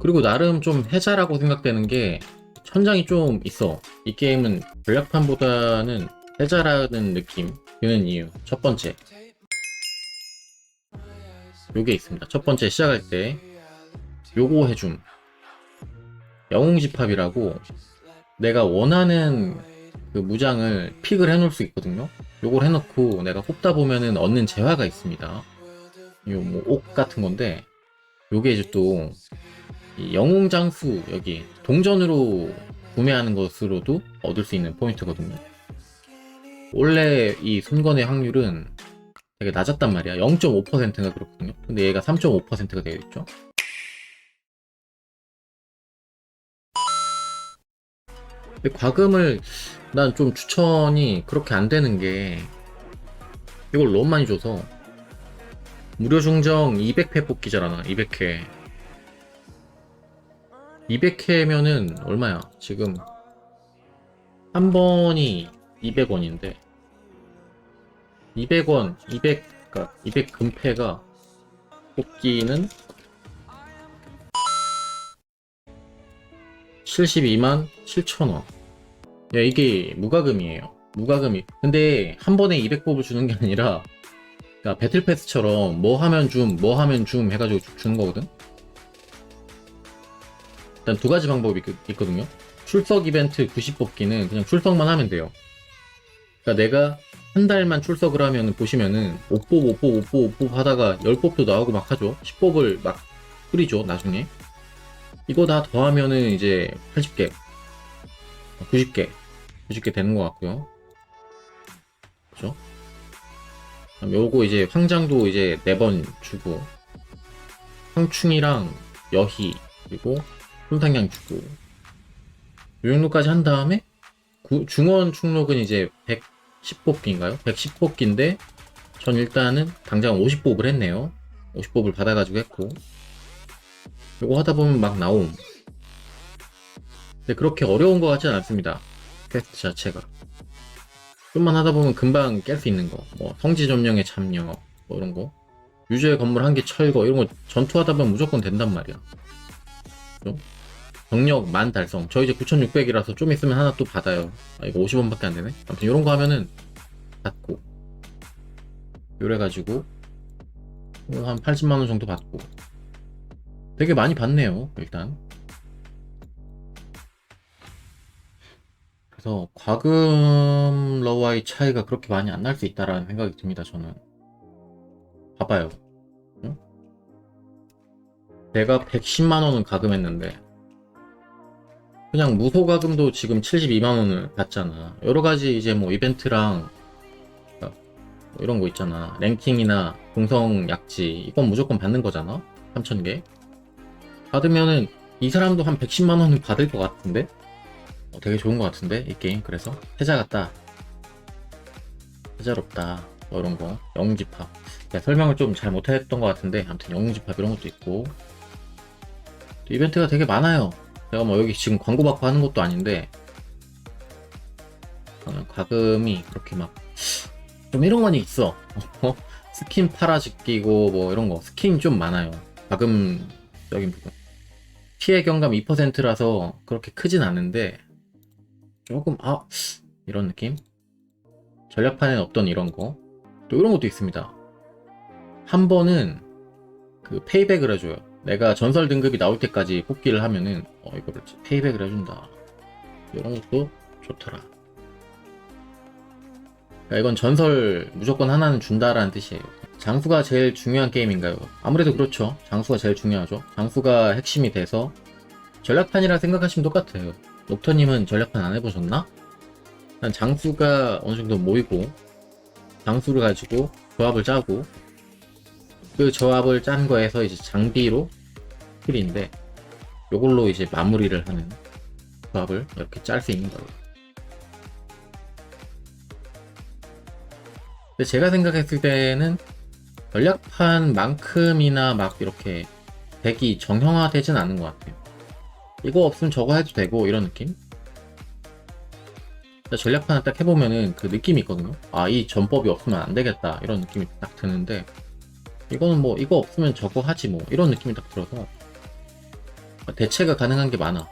그리고 나름 좀 해자라고 생각되는 게 천장이 좀 있어. 이 게임은 전략판보다는 해자라는 느낌 드는 이유. 첫 번째. 요게 있습니다. 첫 번째 시작할 때 요거 해줌. 영웅집합이라고 내가 원하는 그 무장을 픽을 해놓을 수 있거든요. 요걸 해놓고 내가 뽑다 보면은 얻는 재화가 있습니다. 요뭐옥 같은 건데 요게 이제 또이 영웅 장수 여기 동전으로 구매하는 것으로도 얻을 수 있는 포인트거든요. 원래 이 손건의 확률은 되게 낮았단 말이야. 0.5%가 그렇거든요. 근데 얘가 3.5%가 되어 있죠. 과금을 난 좀 추천이 그렇게 안 되는 게 이걸 너무 많이 줘서 무료 중정 200회 뽑기잖아 200회 200회면은 얼마야? 지금 한 번이 200원인데 200원 200 그러니까 200 금패가 뽑기는 72만 7천원. 야 이게 무과금이에요. 무과금이. 근데 한 번에 200뽑을 주는 게 아니라 그러니까 배틀패스처럼 뭐 하면 줌 뭐 하면 줌 해가지고 주- 주는 거거든 일단 두 가지 방법이 있- 있거든요. 출석 이벤트 90 뽑기는 그냥 출석만 하면 돼요. 그러니까 내가 한 달만 출석을 하면 보시면은 5뽑 5뽑 5뽑 5뽑 하다가 10뽑도 나오고 막 하죠. 10뽑을 막 뿌리죠 나중에. 이거 다 더하면은 이제 80개. 90개. 90개 되는 것 같고요. 그죠? 요거 이제 황장도 이제 4번 주고 황충이랑 여희 그리고 손상량 주고. 요 정도까지 한 다음에 구- 중원 충록은 이제 110뽑기인가요? 110뽑기인데 전 일단은 당장 50뽑을 했네요. 50뽑을 받아가지고 했고. 요거 하다 보면 막 나옴. 근데 그렇게 어려운 것 같지는 않습니다. 퀘스트 자체가. 좀만 하다 보면 금방 깰 수 있는 거, 뭐 성지 점령에 참여, 뭐 이런 거, 유저의 건물 한 개 철거 이런 거 전투하다 보면 무조건 된단 말이야. 그죠? 경력 만 달성. 저 이제 9,600이라서 좀 있으면 하나 또 받아요. 아 이거 50원밖에 안 되네. 아무튼 이런 거 하면은 받고, 요래가지고 한 80만 원 정도 받고, 되게 많이 받네요. 일단. 그래서 과금 러와의 차이가 그렇게 많이 안 날 수 있다라는 생각이 듭니다. 저는 봐봐요. 응? 내가 110만 원은 가금했는데 그냥 무소 가금도 지금 72만 원을 받잖아. 여러 가지 이제 뭐 이벤트랑 뭐 이런 거 있잖아. 랭킹이나 공성 약지 이건 무조건 받는 거잖아. 3,000개. 받으면은 이 사람도 한 110만 원을 받을 것 같은데? 어, 되게 좋은 것 같은데 이 게임. 그래서 해자 같다. 해자롭다. 뭐 이런 거. 영웅집합 야, 설명을 좀 잘 못했던 것 같은데 아무튼 영웅집합 이런 것도 있고. 또 이벤트가 되게 많아요 제가 뭐 여기 지금 광고 받고 하는 것도 아닌데 저는 과금이 그렇게 막 좀 이런 건 있어. 어? 스킨 팔아짓기고 뭐 이런 거. 스킨 좀 많아요. 과금적인 부분. 피해 경감 2%라서 그렇게 크진 않은데 조금 아 이런 느낌? 전략판엔 없던 이런 거. 또 이런 것도 있습니다. 한 번은 그 페이백을 해줘요 내가 전설 등급이 나올 때까지 뽑기를 하면은 어 이거를 페이백을 해준다. 이런 것도 좋더라. 그러니까 이건 전설 무조건 하나는 준다라는 뜻이에요. 장수가 제일 중요한 게임인가요? 아무래도 그렇죠. 장수가 제일 중요하죠. 장수가 핵심이 돼서 전략판이라 생각하시면 똑같아요. 녹터님은 전략판 안 해보셨나? 난 장수가 어느 정도 모이고 장수를 가지고 조합을 짜고 그 조합을 짠 거에서 이제 장비로 필인데 요걸로 이제 마무리를 하는 조합을 이렇게 짤 수 있는 거예요. 근데 제가 생각했을 때는 전략판만큼이나 막 이렇게 덱이 정형화되진 않은 것 같아요. 이거 없으면 저거 해도 되고 이런 느낌? 전략판을 딱 해보면은 그 느낌이 있거든요. 아, 이 전법이 없으면 안 되겠다. 이런 느낌이 딱 드는데, 이거는 뭐, 이거 없으면 저거 하지 뭐. 이런 느낌이 딱 들어서, 대체가 가능한 게 많아.